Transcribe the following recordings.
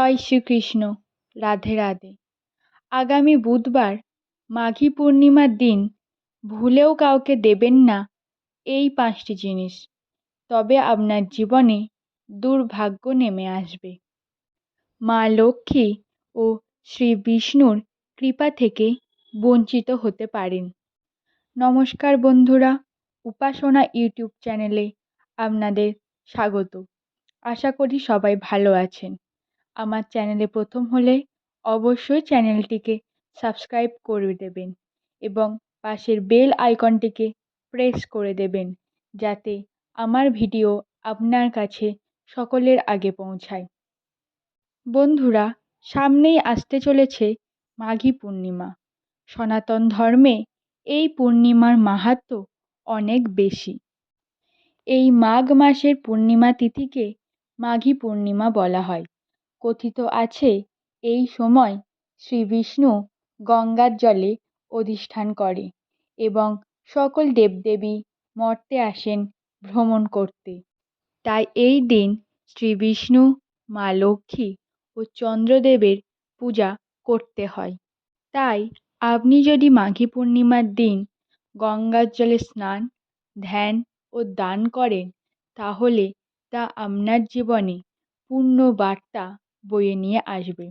জয় শ্রীকৃষ্ণ। রাধে রাধে। আগামী বুধবার মাঘী পূর্ণিমার দিন ভুলেও কাউকে দেবেন না এই পাঁচটি জিনিস। তবে আপনার জীবনে দুর্ভাগ্য নেমে আসবে। মা লক্ষ্মী ও শ্রী বিষ্ণুর কৃপা থেকে বঞ্চিত হতে পারেন। নমস্কার বন্ধুরা, উপাসনা ইউটিউব চ্যানেলে আপনাদের স্বাগত। আশা করি সবাই ভালো আছেন। আমার চ্যানেলে প্রথম হলে অবশ্যই চ্যানেলটিকে সাবস্ক্রাইব করে দেবেন এবং পাশের বেল আইকনটিকে প্রেস করে দেবেন যাতে আমার ভিডিও আপনার কাছে সকলের আগে পৌঁছায়। বন্ধুরা, সামনেই আসতে চলেছে মাঘী পূর্ণিমা। সনাতন ধর্মে এই পূর্ণিমার মাহাত্ম অনেক বেশি। এই মাঘ মাসের পূর্ণিমা তিথিকে মাঘী পূর্ণিমা বলা হয়। কথিত আছে। এই সময় শ্রী বিষ্ণু গঙ্গার জলে অধিষ্ঠান করে এবং সকল দেবদেবী মর্তে আসেন ভ্রমণ করতে। তাই এই দিন শ্রী বিষ্ণু, মা লক্ষ্মী ও চন্দ্রদেবের পূজা করতে হয়। তাই আপনি যদি মাঘী পূর্ণিমার দিন গঙ্গার জলে স্নান, ধ্যান ও দান করেন, তাহলে তা আপনার জীবনে পূর্ণ বার্তা বয়ে নিয়ে আসবে।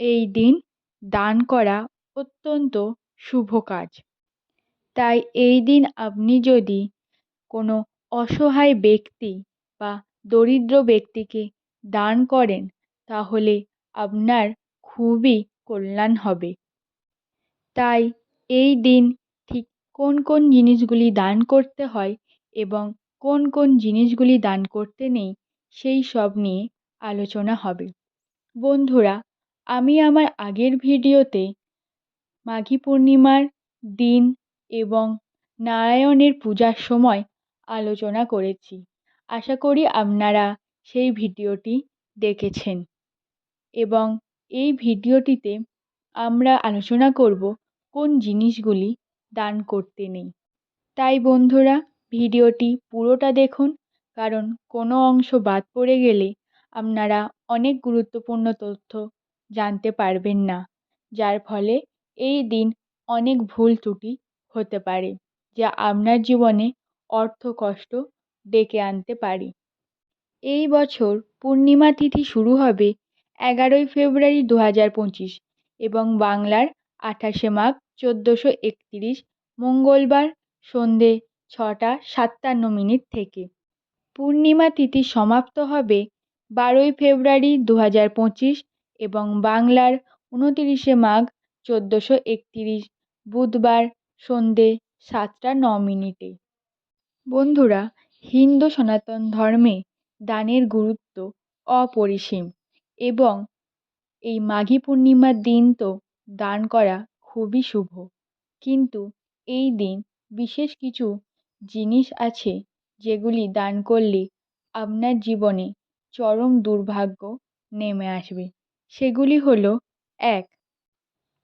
এই দিন দান করা অত্যন্ত শুভ কাজ। তাই এই দিন আপনি যদি কোনো অসহায় ব্যক্তি বা দরিদ্র ব্যক্তিকে দান করেন, তাহলে আপনার খুবই কল্যাণ হবে। তাই এই দিন ঠিক কোন কোন জিনিসগুলি দান করতে হয় এবং কোন কোন জিনিসগুলি দান করতে নেই, সেই সব নিয়ে আলোচনা হবে। বন্ধুরা, আমি আমার আগের ভিডিওতে মাঘী পূর্ণিমার দিন এবং নারায়ণের পূজার সময় আলোচনা করেছি। আশা করি আপনারা সেই ভিডিওটি দেখেছেন এবং এই ভিডিওটিতে আমরা আলোচনা করব কোন জিনিসগুলি দান করতে নেই। তাই বন্ধুরা, ভিডিওটি পুরোটা দেখুন, কারণ কোনো অংশ বাদ পড়ে গেলে আপনারা অনেক গুরুত্বপূর্ণ তথ্য জানতে পারবেন না, যার ফলে এই দিন অনেক ভুল ত্রুটি হতে পারে, যা আপনার জীবনে অর্থ কষ্ট ডেকে আনতে পারে। এই বছর পূর্ণিমা তিথি শুরু হবে এগারোই ফেব্রুয়ারি দু হাজার পঁচিশ এবং বাংলার আঠাশে মাঘ চোদ্দোশো একতিরিশ মঙ্গলবার সন্ধে ছটা সাতান্ন মিনিট থেকে। পূর্ণিমা তিথি সমাপ্ত হবে বারোই ফেব্রুয়ারি দু হাজার পঁচিশ এবং বাংলার উনতিরিশে মাঘ চোদ্দোশো একতিরিশ, বুধবার সন্ধে সাতটা ন মিনিটে। বন্ধুরা, হিন্দু সনাতন ধর্মে দানের গুরুত্ব অপরিসীম এবং এই মাঘী পূর্ণিমার দিন তো দান করা খুবই শুভ। কিন্তু এই দিন বিশেষ কিছু জিনিস আছে যেগুলি দান করলে আপনার জীবনে চরম দুর্ভাগ্য নেমে আসবে। সেগুলি হলো, এক,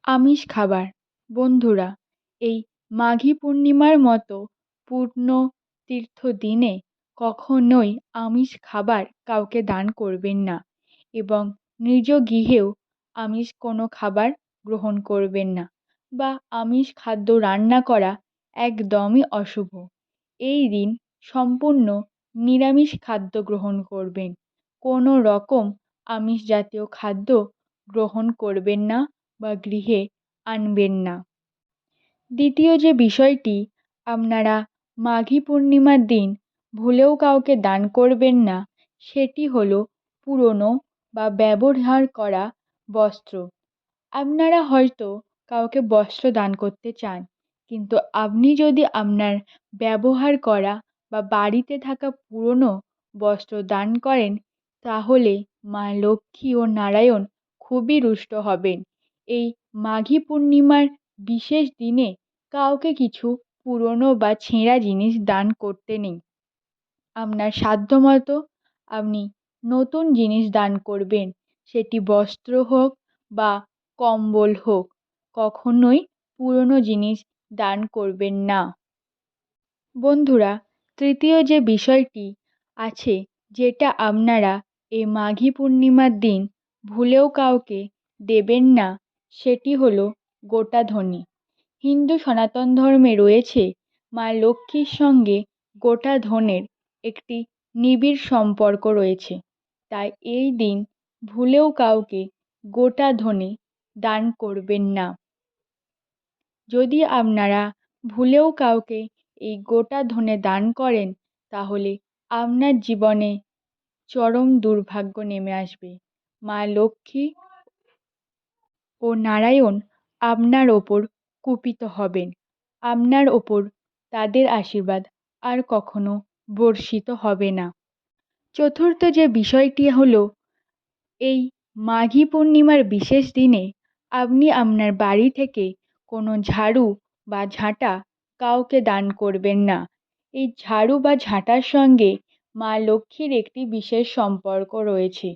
আমিষ খাবার। বন্ধুরা, এই মাঘী পূর্ণিমার মতো পূর্ণ তীর্থ দিনে কখনোই আমিষ খাবার কাউকে দান করবেন না এবং নিজ গৃহেও আমিষ কোনো খাবার গ্রহণ করবেন না বা আমিষ খাদ্য রান্না করা একদমই অশুভ। এই দিন সম্পূর্ণ নিরামিষ খাদ্য গ্রহণ করবেন। কোনো রকম আমিষ জাতীয় খাদ্য গ্রহণ করবেন না বা গৃহে আনবেন না। দ্বিতীয় যে বিষয়টি, আপনারা মাঘী পূর্ণিমার দিন ভুলেও কাউকে দান করবেন না, সেটি হলো পুরনো বা ব্যবহার করা বস্ত্র। আপনারা হয়তো কাউকে বস্ত্র দান করতে চান, কিন্তু আপনি যদি আপনার ব্যবহার করা বা বাড়িতে থাকা পুরনো বস্ত্র দান করেন তাহলে মা লক্ষ্মী ও নারায়ণ খুবই রুষ্ট হবেন। এই মাঘী পূর্ণিমার বিশেষ দিনে কাউকে কিছু পুরনো বা ছেঁড়া জিনিস দান করতে নেই। আপনার সাধ্যমতো আপনি নতুন জিনিস দান করবেন। সেটি বস্ত্র হোক বা কম্বল হোক, কখনোই পুরনো জিনিস দান করবেন না। বন্ধুরা, তৃতীয় যে বিষয়টি আছে, যেটা আপনারা এই মাঘী পূর্ণিমার দিন ভুলেও কাউকে দেবেন না, সেটি হল গোটা ধনী হিন্দু সনাতন ধর্মে রয়েছে মা লক্ষ্মীর সঙ্গে গোটা ধনের একটি নিবিড় সম্পর্ক রয়েছে। তাই এই দিন ভুলেও কাউকে গোটা ধনে দান করবেন না। যদি আপনারা ভুলেও কাউকে এই গোটা ধনে দান করেন, তাহলে আপনার জীবনে চরম দুর্ভাগ্য নেমে আসবে। মা লক্ষ্মী ও নারায়ণ আপনার ওপর কুপিত হবেন। আপনার ওপর তাদের আশীর্বাদ আর কখনো বর্ষিত হবে না। চতুর্থ যে বিষয়টি হলো, এই মাঘী পূর্ণিমার বিশেষ দিনে আপনি আপনার বাড়ি থেকে কোনো ঝাড়ু বা ঝাঁটা কাউকে দান করবেন না। এই ঝাড়ু বা ঝাঁটার সঙ্গে মা লক্ষ্মীর একটি বিশেষ সম্পর্ক রয়েছে।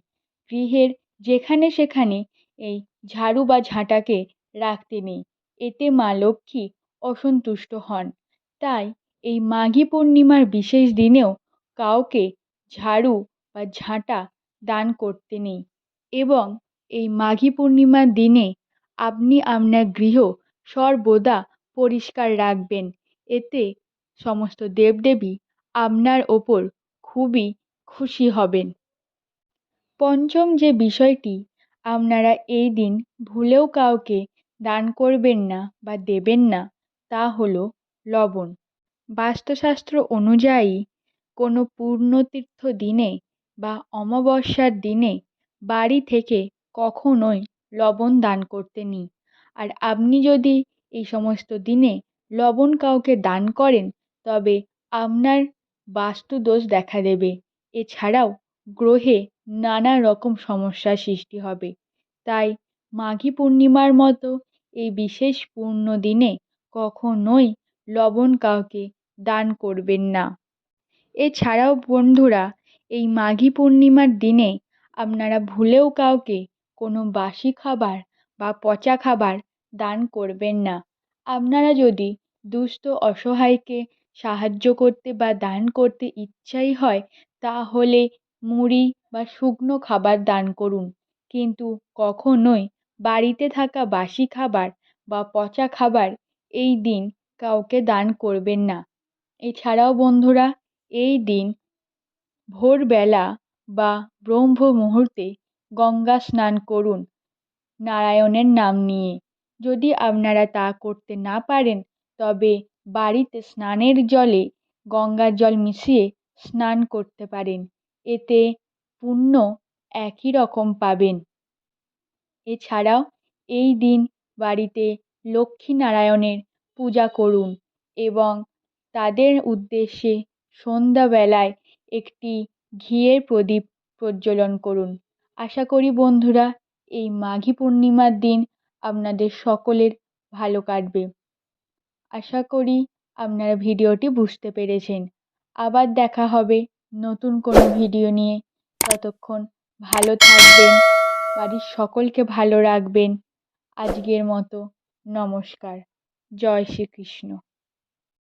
গৃহের যেখানে সেখানে এই ঝাড়ু বা ঝাঁটাকে রাখতে নেই। এতে মা লক্ষ্মী অসন্তুষ্ট হন। তাই এই মাঘী পূর্ণিমার বিশেষ দিনেও কাউকে ঝাড়ু বা ঝাঁটা দান করতে নেই এবং এই মাঘী পূর্ণিমার দিনে আপনি আপনার গৃহ সর্বদা পরিষ্কার রাখবেন। এতে সমস্ত দেবদেবী আপনার ওপর খুবই খুশি হবেন। পঞ্চম যে বিষয়টি, আপনারা এই দিন ভুলেও কাউকে দান করবেন না বা দেবেন না, তা হলো লবণ। বাস্তুশাস্ত্র অনুযায়ী, কোনো পূর্ণতীর্থ দিনে বা অমাবস্যার দিনে বাড়ি থেকে কখনোই লবণ দান করতে নেই। আর আপনি যদি এই সমস্ত দিনে লবণ কাউকে দান করেন, তবে আপনার বাস্তুদোষ দেখা দেবে। এছাড়াও গ্রহে নানা রকম সমস্যার সৃষ্টি হবে। তাই মাঘী পূর্ণিমার মতো এই বিশেষ পূর্ণ দিনে কখনোই লবণ কাউকে দান করবেন না। এছাড়াও বন্ধুরা, এই মাঘী পূর্ণিমার দিনে আপনারা ভুলেও কাউকে কোনো বাসি খাবার বা পচা খাবার দান করবেন না। আপনারা যদি দুস্থ অসহায়কে সাহায্য করতে বা দান করতে ইচ্ছাই হয়, তাহলে মুড়ি বা শুকনো খাবার দান করুন। কিন্তু কখনোই বাড়িতে থাকা বাসি খাবার বা পচা খাবার এই দিন কাউকে দান করবেন না। এছাড়াও বন্ধুরা, এই দিন ভোরবেলা বা ব্রহ্ম মুহূর্তে গঙ্গা স্নান করুন, নারায়ণের নাম নিয়ে। যদি আপনারা তা করতে না পারেন, তবে বাড়িতে স্নানের জলে গঙ্গার জল মিশিয়ে স্নান করতে পারেন। এতে পুণ্য একই রকম পাবেন। এছাড়াও এই দিন বাড়িতে লক্ষ্মীনারায়ণের পূজা করুন এবং তাদের উদ্দেশ্যে সন্ধ্যাবেলায় একটি ঘিয়ের প্রদীপ প্রজ্বলন করুন। আশা করি বন্ধুরা, এই মাঘী পূর্ণিমার দিন আপনাদের সকলের ভালো কাটবে। আশা করি আপনারা ভিডিওটি বুঝতে পেরেছেন। আবার দেখা হবে নতুন কোনো ভিডিও নিয়ে। ততক্ষণ ভালো থাকবেন, বাড়ির সকলকে ভালো রাখবেন। আজকের মতো নমস্কার। জয় শ্রীকৃষ্ণ।